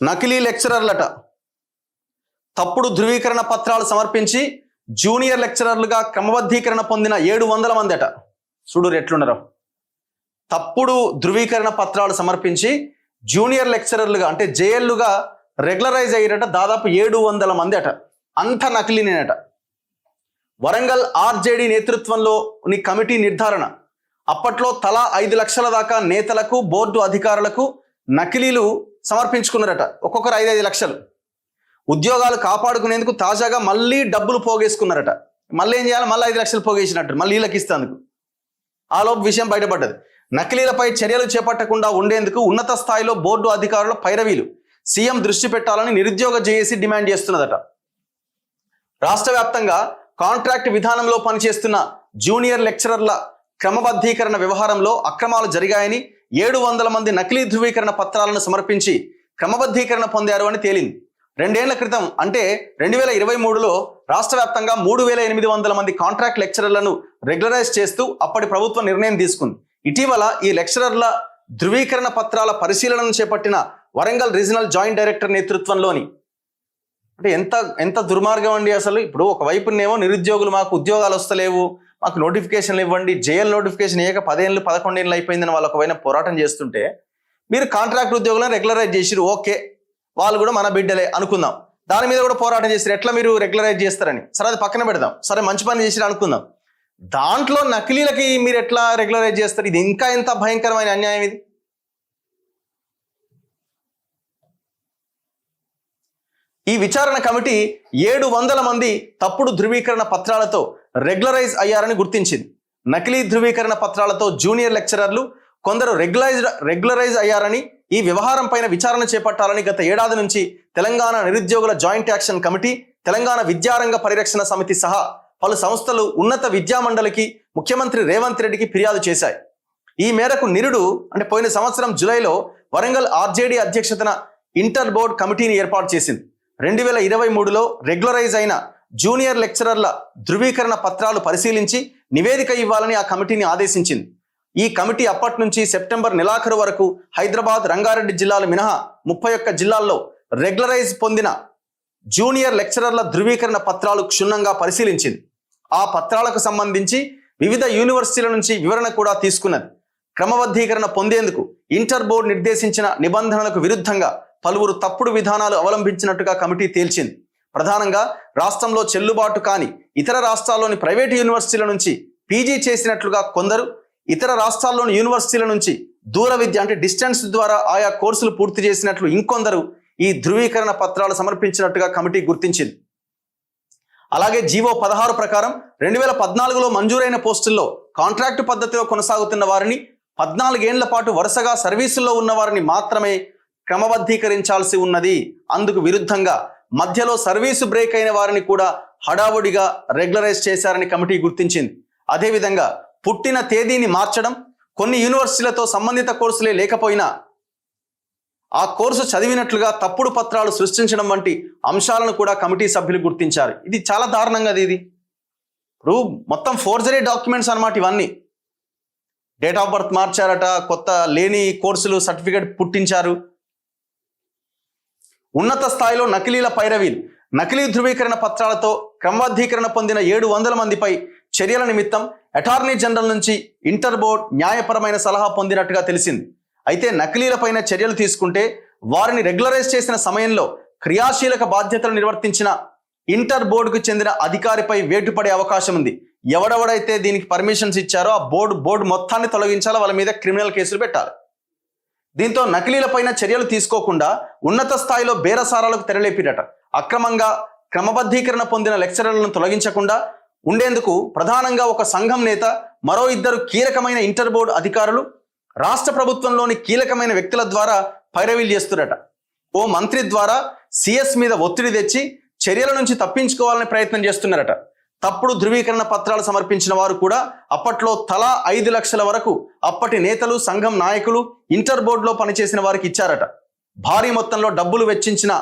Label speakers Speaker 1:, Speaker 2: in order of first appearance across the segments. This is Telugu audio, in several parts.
Speaker 1: నకిలీ లెక్చరర్లట. తప్పుడు ధృవీకరణ పత్రాలు సమర్పించి జూనియర్ లెక్చరర్లుగా క్రమబద్ధీకరణ పొందిన ఏడు వందల మంది అట చూడు ఎట్లున్నారో తప్పుడు ధృవీకరణ పత్రాలు సమర్పించి జూనియర్ లెక్చరర్లుగా అంటే జేఎల్లుగా రెగ్యులరైజ్ అయ్యారట దాదాపు ఏడు వందల మంది అట అంత నకిలీనేనట. వరంగల్ ఆర్జేడి నేతృత్వంలోని కమిటీ నిర్ధారణ. అప్పట్లో తలా ఐదు లక్షల దాకా నేతలకు బోర్డు అధికారులకు నకిలీలు సమర్పించుకున్నారట. ఒక్కొక్కరు ఐదు ఐదు లక్షలు. ఉద్యోగాలు కాపాడుకునేందుకు తాజాగా మళ్ళీ డబ్బులు పోగేసుకున్నారట. మళ్ళీ ఏం చేయాలి? మళ్ళీ ఐదు లక్షలు పోగేసినట్టు. మళ్ళీ వీళ్ళకి ఇస్తాందుకు. ఆలోపు విషయం బయటపడ్డది. నకిలీలపై చర్యలు చేపట్టకుండా ఉండేందుకు ఉన్నత స్థాయిలో బోర్డు అధికారుల పైరవీలు సీఎం దృష్టి పెట్టాలని నిరుద్యోగ జేఏసీ డిమాండ్ చేస్తున్నదట. రాష్ట్ర వ్యాప్తంగా కాంట్రాక్ట్ విధానంలో పనిచేస్తున్న జూనియర్ లెక్చరర్ల క్రమబద్ధీకరణ వ్యవహారంలో అక్రమాలు జరిగాయని ఏడు వందల మంది నకిలీ ధృవీకరణ పత్రాలను సమర్పించి క్రమబద్ధీకరణ పొందారు అని తేలింది. రెండేళ్ళ క్రితం అంటే రెండు వేల ఇరవై మూడులో రాష్ట్ర వ్యాప్తంగా మూడు వేల ఎనిమిది వందల మంది కాంట్రాక్ట్ లెక్చరర్లను రెగ్యులరైజ్ చేస్తూ అప్పటి ప్రభుత్వం నిర్ణయం తీసుకుంది. ఇటీవల ఈ లెక్చరర్ల ధృవీకరణ పత్రాల పరిశీలనను చేపట్టిన వరంగల్ రీజనల్ జాయింట్ డైరెక్టర్ నేతృత్వంలోని అంటే ఎంత ఎంత దుర్మార్గం అండి అసలు? ఇప్పుడు ఒకవైపునేమో నిరుద్యోగులు మాకు ఉద్యోగాలు వస్తలేవు. మాకు నోటిఫికేషన్లు ఇవ్వండి. జేఎల్ నోటిఫికేషన్ ఇవ్వక పదేళ్ళు పదకొండేళ్ళు అయిపోయిందని వాళ్ళు ఒకవైనా పోరాటం చేస్తుంటే మీరు కాంట్రాక్ట్ ఉద్యోగులను రెగ్యులరైజ్ చేసిరు ఓకే. వాళ్ళు కూడా మన బిడ్డలే అనుకుందాం. దాని మీద కూడా పోరాటం చేసిరు ఎట్లా మీరు రెగ్యులరైజ్ చేస్తారని? సరే అది పక్కన పెడదాం. సరే మంచి పని చేసిరు అనుకుందాం. దాంట్లో నకిలీలకి మీరు ఎట్లా రెగ్యులరైజ్ చేస్తారు? ఇది ఇంకా ఎంత భయంకరమైన అన్యాయం ఇది? ఈ విచారణ కమిటీ ఏడు వందల మంది తప్పుడు ధృవీకరణ పత్రాలతో రెగ్యులరైజ్ అయ్యారని గుర్తించింది. నకిలీ ధృవీకరణ పత్రాలతో జూనియర్ లెక్చరర్లు కొందరు రెగ్యులైజ్డ్ రెగ్యులరైజ్ అయ్యారని ఈ వ్యవహారం పైన విచారణ చేపట్టాలని గత ఏడాది నుంచి తెలంగాణ నిరుద్యోగుల జాయింట్ యాక్షన్ కమిటీ తెలంగాణ విద్యారంగ పరిరక్షణ సమితి సహా పలు సంస్థలు ఉన్నత విద్యామండలికి ముఖ్యమంత్రి రేవంత్ రెడ్డికి ఫిర్యాదు చేశాయి. ఈ మేరకు నిరుడు అంటే పోయిన సంవత్సరం జూలైలో వరంగల్ ఆర్జేడీ అధ్యక్షతన ఇంటర్ బోర్డ్ కమిటీని ఏర్పాటు చేసింది. రెండు వేల ఇరవై మూడులో రెగ్యులరైజ్ అయిన జూనియర్ లెక్చరర్ల ధృవీకరణ పత్రాలు పరిశీలించి నివేదిక ఇవ్వాలని ఆ కమిటీని ఆదేశించింది. ఈ కమిటీ అప్పటి నుంచి సెప్టెంబర్ నెలాఖరు వరకు హైదరాబాద్ రంగారెడ్డి జిల్లాలు మినహా ముప్పై ఒక్క జిల్లాల్లో రెగ్యులరైజ్ పొందిన జూనియర్ లెక్చరర్ల ధృవీకరణ పత్రాలు క్షుణ్ణంగా పరిశీలించింది. ఆ పత్రాలకు సంబంధించి వివిధ యూనివర్సిటీల నుంచి వివరణ కూడా తీసుకున్నది. క్రమబద్ధీకరణ పొందేందుకు ఇంటర్ బోర్డు నిర్దేశించిన నిబంధనలకు విరుద్ధంగా పలువురు తప్పుడు విధానాలు అవలంబించినట్టుగా కమిటీ తేల్చింది. ప్రధానంగా రాష్ట్రంలో చెల్లుబాటు కాని ఇతర రాష్ట్రాల్లోని ప్రైవేటు యూనివర్సిటీల నుంచి పీజీ చేసినట్లుగా కొందరు ఇతర రాష్ట్రాల్లోని యూనివర్సిటీల నుంచి దూర విద్య అంటే డిస్టెన్స్ ద్వారా ఆయా కోర్సులు పూర్తి చేసినట్లు ఇంకొందరు ఈ ధృవీకరణ పత్రాలు సమర్పించినట్టుగా కమిటీ గుర్తించింది. అలాగే జీవో పదహారు ప్రకారం రెండు వేల పద్నాలుగులో మంజూరైన పోస్టుల్లో కాంట్రాక్టు పద్ధతిలో కొనసాగుతున్న వారిని పద్నాలుగేండ్ల పాటు వరుసగా సర్వీసుల్లో ఉన్న వారిని మాత్రమే క్రమబద్ధీకరించాల్సి ఉన్నది. అందుకు విరుద్ధంగా మధ్యలో సర్వీసు బ్రేక్ అయిన వారిని కూడా హడావుడిగా రెగ్యులరైజ్ చేశారని కమిటీ గుర్తించింది. అదేవిధంగా పుట్టిన తేదీని మార్చడం కొన్ని యూనివర్సిటీలతో సంబంధిత కోర్సులే లేకపోయినా ఆ కోర్సు చదివినట్లుగా తప్పుడు పత్రాలు సృష్టించడం వంటి అంశాలను కూడా కమిటీ సభ్యులు గుర్తించారు. ఇది చాలా దారుణంగా ఇది. ఇప్పుడు మొత్తం ఫోర్జరీ డాక్యుమెంట్స్ అనమాట ఇవన్నీ. డేట్ ఆఫ్ బర్త్ మార్చారట కొత్త లేని కోర్సులు సర్టిఫికేట్ పుట్టించారు. ఉన్నత స్థాయిలో నకిలీల పైరవీలు నకిలీ ధృవీకరణ పత్రాలతో క్రమబద్ధీకరణ పొందిన ఏడు వందల మందిపై చర్యల నిమిత్తం అటార్నీ జనరల్ నుంచి ఇంటర్ బోర్డ్ న్యాయపరమైన సలహా పొందినట్టుగా తెలిసింది. అయితే నకిలీలపైన చర్యలు తీసుకుంటే వారిని రెగ్యులరైజ్ చేసిన సమయంలో క్రియాశీలక బాధ్యతలు నిర్వర్తించిన ఇంటర్ బోర్డుకు చెందిన అధికారిపై వేటుపడే అవకాశం ఉంది. ఎవడెవడైతే దీనికి పర్మిషన్స్ ఇచ్చారో ఆ బోర్డు బోర్డు మొత్తాన్ని తొలగించాలో వాళ్ళ మీద క్రిమినల్ కేసులు పెట్టాలి. దీంతో నకిలీలపైన చర్యలు తీసుకోకుండా ఉన్నత స్థాయిలో బేరసారాలకు తెరలేపిరట. అక్రమంగా క్రమబద్ధీకరణ పొందిన లెక్చరర్లను తొలగించకుండా ఉండేందుకు ప్రధానంగా ఒక సంఘం నేత మరో ఇద్దరు కీలకమైన ఇంటర్ బోర్డు అధికారులు రాష్ట్ర ప్రభుత్వంలోని కీలకమైన వ్యక్తుల ద్వారా పైరవీలు చేస్తురట. ఓ మంత్రి ద్వారా సిఎస్ మీద ఒత్తిడి తెచ్చి చర్యల నుంచి తప్పించుకోవాలని ప్రయత్నం చేస్తున్నారట. తప్పుడు ధృవీకరణ పత్రాలు సమర్పించిన వారు కూడా అప్పట్లో తలా ఐదు లక్షల వరకు అప్పటి నేతలు సంఘం నాయకులు ఇంటర్ బోర్డులో పనిచేసిన వారికి ఇచ్చారట. భారీ మొత్తంలో డబ్బులు వెచ్చించిన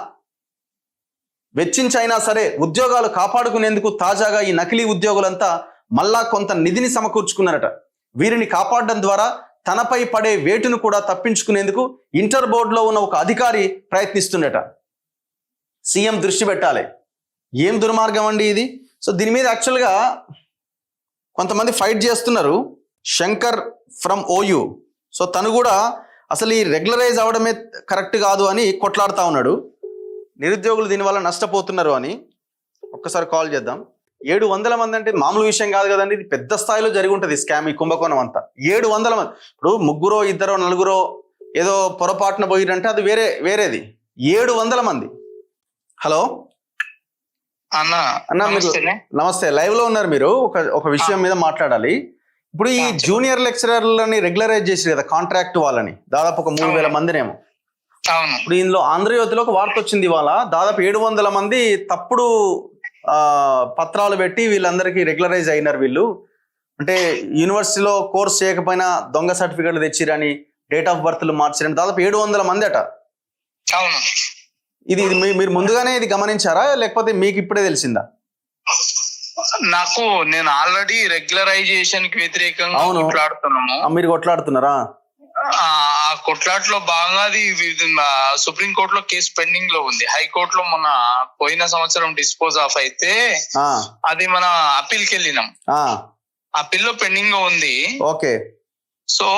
Speaker 1: వెచ్చించైనా సరే ఉద్యోగాలు కాపాడుకునేందుకు తాజాగా ఈ నకిలీ ఉద్యోగులంతా మళ్ళా కొంత నిధిని సమకూర్చుకున్నారట. వీరిని కాపాడడం ద్వారా తనపై పడే వేటును కూడా తప్పించుకునేందుకు ఇంటర్ బోర్డులో ఉన్న ఒక అధికారి ప్రయత్నిస్తుండట. సీఎం దృష్టి పెట్టాలి. ఏం దుర్మార్గం అండి ఇది? సో దీని మీద యాక్చువల్గా కొంతమంది ఫైట్ చేస్తున్నారు. శంకర్ ఫ్రమ్ ఓయూ సో తను కూడా అసలు ఈ రెగ్యులరైజ్ అవడమే కరెక్ట్ కాదు అని కొట్లాడుతూ ఉన్నాడు. నిరుద్యోగులు దీనివల్ల నష్టపోతున్నారు అని ఒక్కసారి కాల్ చేద్దాం. ఏడు వందల మంది అంటే మామూలు విషయం కాదు కదండి. ఇది పెద్ద స్థాయిలో జరిగి ఉంటుంది స్కామ్ ఈ కుంభకోణం అంతా. ఏడు వందల మంది. ఇప్పుడు ముగ్గురో ఇద్దరో నలుగురో ఏదో పొరపాటున పోయిరంటే అది వేరే వేరేది. ఏడు వందల మంది. హలో
Speaker 2: అన్న
Speaker 1: మీరు. నమస్తే. లైవ్లో ఉన్నారు మీరు. ఒక ఒక విషయం మీద మాట్లాడాలి. ఇప్పుడు ఈ. జూనియర్ లెక్చరర్లని రెగ్యులరైజ్ చేసి కదా కాంట్రాక్ట్ వాళ్ళని. దాదాపు ఒక మూడు వేల. మందినేమో. ఇప్పుడు ఇందులో ఆంధ్రజ్యోతిలో ఒక వార్త వచ్చింది ఇవాళ. దాదాపు ఏడు వందల మంది తప్పుడు పత్రాలు పెట్టి వీళ్ళందరికీ రెగ్యులరైజ్ అయినారు వీళ్ళు. అంటే యూనివర్సిటీలో కోర్స్ చేయకపోయినా దొంగ సర్టిఫికెట్లు తెచ్చిరని డేట్ ఆఫ్ బర్త్లు మార్చిరని దాదాపు ఏడు వందల మంది అట. ఇది మీరు ముందుగానే ఇది గమనించారా? లేకపోతే మీకు ఇప్పుడే తెలిసిందా?
Speaker 2: నాకు నేను ఆల్రెడీ రెగ్యులరైజేషన్కి వ్యతిరేకంగా. కొట్లాడుతున్నాము.
Speaker 1: మీరు కొట్లాడుతున్నారా?
Speaker 2: ఆ కొట్లాట్లో భాగంగా అది సుప్రీం కోర్టులో కేసు పెండింగ్లో ఉంది. హైకోర్టులో మొన్న పోయిన సంవత్సరం డిస్పోజ్ ఆఫ్ అయితే అది మన అప్పీల్కి వెళ్ళినాం. అప్పీల్లో పెండింగ్లో ఉంది.
Speaker 1: ఓకే.
Speaker 2: సో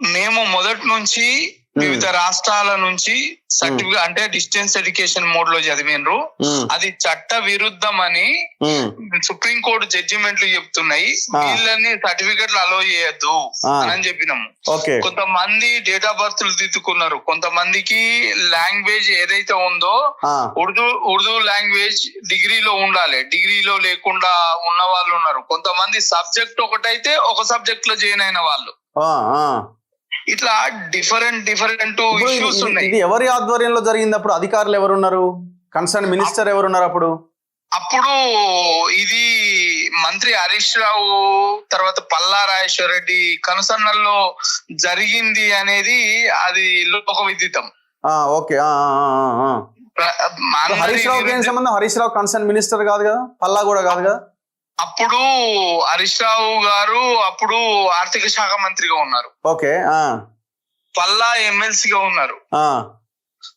Speaker 2: మేము మొదటి నుంచి వివిధ రాష్ట్రాల నుంచి సర్టిఫికేట్ అంటే డిస్టెన్స్ ఎడ్యుకేషన్ మోడ్లో చదివినరు అది చట్ట విరుద్ధం అని సుప్రీం కోర్టు జడ్జిమెంట్లు చెప్తున్నాయి. వీళ్ళని సర్టిఫికెట్లు అలో చేయొద్దు. అని చెప్పినాము. కొంతమంది డేట్ ఆఫ్ బర్త్ దిద్దుకున్నారు. కొంతమందికి లాంగ్వేజ్ ఏదైతే ఉందో ఉర్దూ ఉర్దూ లాంగ్వేజ్ డిగ్రీలో ఉండాలి. డిగ్రీలో లేకుండా ఉన్న వాళ్ళు ఉన్నారు. కొంతమంది సబ్జెక్ట్ ఒకటైతే ఒక సబ్జెక్ట్లో జాయిన్ అయిన వాళ్ళు. ఇట్లా డిఫరెంట్ డిఫరెంట్ ఇష్యూస్ ఉన్నాయి.
Speaker 1: ఇది ఎవరి ఆధ్వర్యంలో జరిగింది అప్పుడు అధికారులు ఎవరున్నారు? కన్సర్న్ మినిస్టర్ ఎవరున్నారు అప్పుడు?
Speaker 2: అప్పుడు ఇది మంత్రి హరీష్ రావు తర్వాత పల్లా రాజేశ్వర రెడ్డి కనుసన్నల్లో జరిగింది అనేది అది లోక విదితం.
Speaker 1: ఆ, ఓకే. హరీష్
Speaker 2: విరుద్ధ-
Speaker 1: సంబంధం? హరీష్ రావు కన్సర్న్ మినిస్టర్ కాదు కదా? పల్లా కూడా కాదు కదా?
Speaker 2: అప్పుడు హరీష్ రావు గారు అప్పుడు ఆర్థిక శాఖ మంత్రిగా ఉన్నారు.
Speaker 1: ఓకే ఆ,
Speaker 2: పల్లా ఎమ్మెల్సీగా ఉన్నారు.
Speaker 1: ఆ,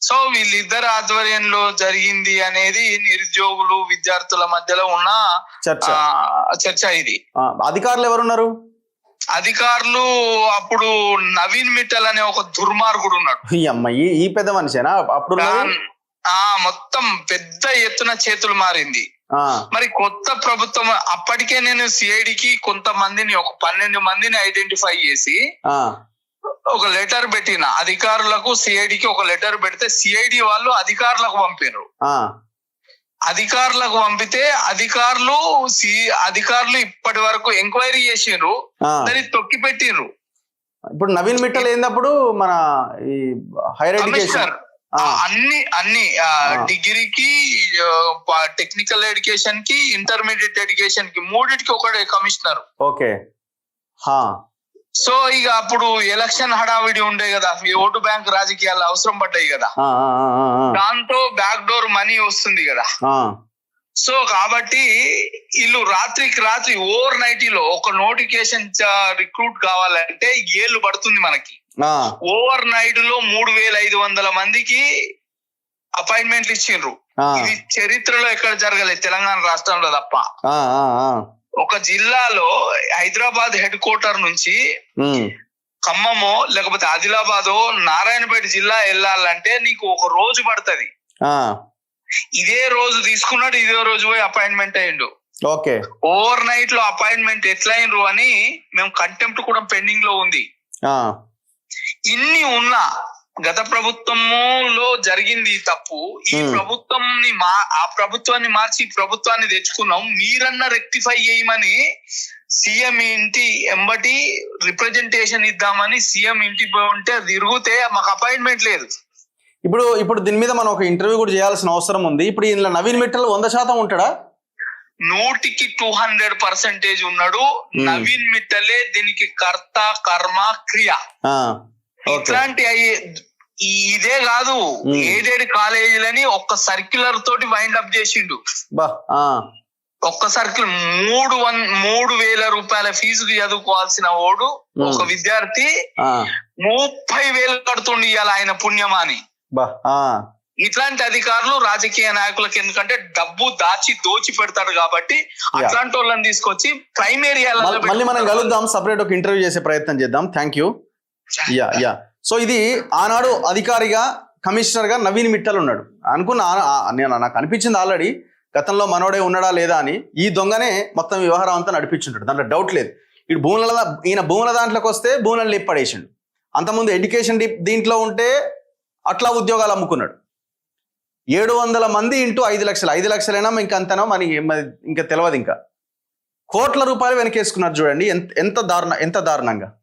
Speaker 2: సో వీళ్ళిద్దరు ఆధ్వర్యంలో జరిగింది అనేది నిరుద్యోగులు విద్యార్థుల మధ్యలో ఉన్న
Speaker 1: చర్చ.
Speaker 2: ఇది.
Speaker 1: అధికారులు ఎవరున్నారు?
Speaker 2: అధికారులు అప్పుడు నవీన్ మిట్టల్ అనే ఒక దుర్మార్గుడు ఉన్నాడు.
Speaker 1: ఈ అమ్మాయి ఈ పెద్ద మనిషేనా? అప్పుడు
Speaker 2: మొత్తం పెద్ద ఎత్తున చేతులు మారింది. మరి కొత్త ప్రభుత్వం అప్పటికే నేను సిఐడికి కొంతమందిని ఒక పన్నెండు మందిని ఐడెంటిఫై చేసి ఒక లెటర్ పెట్టిన అధికారులకు సిఐడికి ఒక లెటర్ పెడితే సిఐడి వాళ్ళు అధికారులకు పంపారు అధికారులకు పంపితే అధికారులు సి అధికారులు ఇప్పటి వరకు ఎంక్వైరీ చేసిండ్రు. దాన్ని తొక్కి పెట్టిండ్రు
Speaker 1: ఇప్పుడు నవీన్ మిట్టల్ ఏందప్పుడు మన ఈ హైయర్ ఎడ్యుకేషన్?
Speaker 2: అన్ని అన్ని. డిగ్రీకి టెక్నికల్ ఎడ్యుకేషన్కి ఇంటర్మీడియట్ ఎడ్యుకేషన్కి మూడిటికి ఒకటే కమిషనర్.
Speaker 1: ఓకే.
Speaker 2: సో ఇక అప్పుడు ఎలక్షన్ హడావిడి ఉండే కదా ఈ ఓటు బ్యాంక్ రాజకీయాలు అవసరం పడ్డాయి కదా. దాంతో బ్యాక్ డోర్ మనీ వస్తుంది కదా. సో కాబట్టి వీళ్ళు రాత్రికి రాత్రి ఓవర్ నైట్లో ఒక నోటిఫికేషన్ రిక్రూట్ కావాలంటే ఏళ్ళు పడుతుంది మనకి. ఓవర్ నైట్లో మూడు వేల ఐదు వందల మందికి అపాయింట్మెంట్లు ఇచ్చిండ్రు. ఇది చరిత్రలో ఎక్కడ జరగలేదు తెలంగాణ రాష్ట్రంలో తప్ప. ఒక జిల్లాలో హైదరాబాద్ హెడ్ క్వార్టర్ నుంచి ఖమ్మమో లేకపోతే ఆదిలాబాదో నారాయణపేట జిల్లా వెళ్ళాలంటే నీకు ఒక రోజు పడుతుంది. ఇదే రోజు తీసుకున్నాడు ఇదే రోజు పోయి అపాయింట్మెంట్ అయ్యిండు.
Speaker 1: ఓకే.
Speaker 2: ఓవర్ నైట్లో అపాయింట్మెంట్ ఎట్లా అయినరు అని మేము కంటెంప్ట్ కూడా పెండింగ్లో ఉంది ఇన్ని ఉన్నా గత ప్రభుత్వంలో జరిగింది తప్పు. ఈ. ప్రభుత్వంని మా ఆ ప్రభుత్వాన్ని మార్చి ఈ ప్రభుత్వాన్ని తెచ్చుకున్నాం. మీరన్నా రెక్టిఫై చేయమని సీఎం ఇంటి ఎంబటి రిప్రజెంటేషన్ ఇద్దామని సీఎం ఇంటి ఉంటే తిరిగితే మాకు అపాయింట్మెంట్ లేదు.
Speaker 1: ఇప్పుడు ఇప్పుడు దీని మీద మనం ఒక ఇంటర్వ్యూ కూడా చేయాల్సిన అవసరం ఉంది. ఇప్పుడు ఇందులో నవీన్ మిట్టల్ వంద శాతం ఉంటాడా?
Speaker 2: నూటికి టూ హండ్రెడ్ పర్సెంటేజ్ ఉన్నాడు. నవీన్ మిట్టలే దీనికి కర్త కర్మ క్రియ. ఇట్లాంటి ఇదే కాదు. ఏడేడు కాలేజీలని ఒక్క సర్క్యులర్ తోటి వైండ్ అప్ చేసిండు. ఒక్క సర్కిల్ మూడు వన్ మూడు వేల రూపాయల ఫీజుకు చదువుకోవాల్సిన ఓడు. ఒక విద్యార్థి ముప్పై వేలు కడుతుండి ఇవాళ ఆయన పుణ్యమాని. ఇట్లాంటి అధికారులు రాజకీయ నాయకులకు ఎందుకంటే డబ్బు దాచి దోచి పెడతాడు కాబట్టి అట్లాంటి వాళ్ళని తీసుకొచ్చి ప్రైమరీ
Speaker 1: మళ్ళీ- మళ్ళీ మనం కలుద్దాం సపరేట్ ఒక ఇంటర్వ్యూ చేసే ప్రయత్నం చేద్దాం. Thank you yeah yeah so ఇది ఆనాడు అధికారిగా కమిషనర్గా నవీన్ మిట్టల్ ఉన్నాడు. అనుకున్న నేను నాకు అనిపించింది ఆల్రెడీ గతంలో మనోడే ఉన్నాడా లేదా అని. ఈ దొంగనే మొత్తం వ్యవహారం అంతా నడిపించుంటాడు. దాంట్లో డౌట్ లేదు. ఇటు భూముల ఈయన భూముల దాంట్లోకి వస్తే భూములను లేపి పడేసిండు. అంతకుముందు ఎడ్యుకేషన్ దీంట్లో ఉంటే అట్లా ఉద్యోగాలు అమ్ముకున్నాడు. ఏడు వందల మంది ఇంటూ ఐదు లక్షలు. ఐదు లక్షలైనా? ఇంకా అంతనో? మనకి ఇంకా తెలియదు ఇంకా. కోట్ల రూపాయలు వెనకేసుకున్నారు చూడండి. ఎంత ఎంత దారుణ ఎంత దారుణంగా.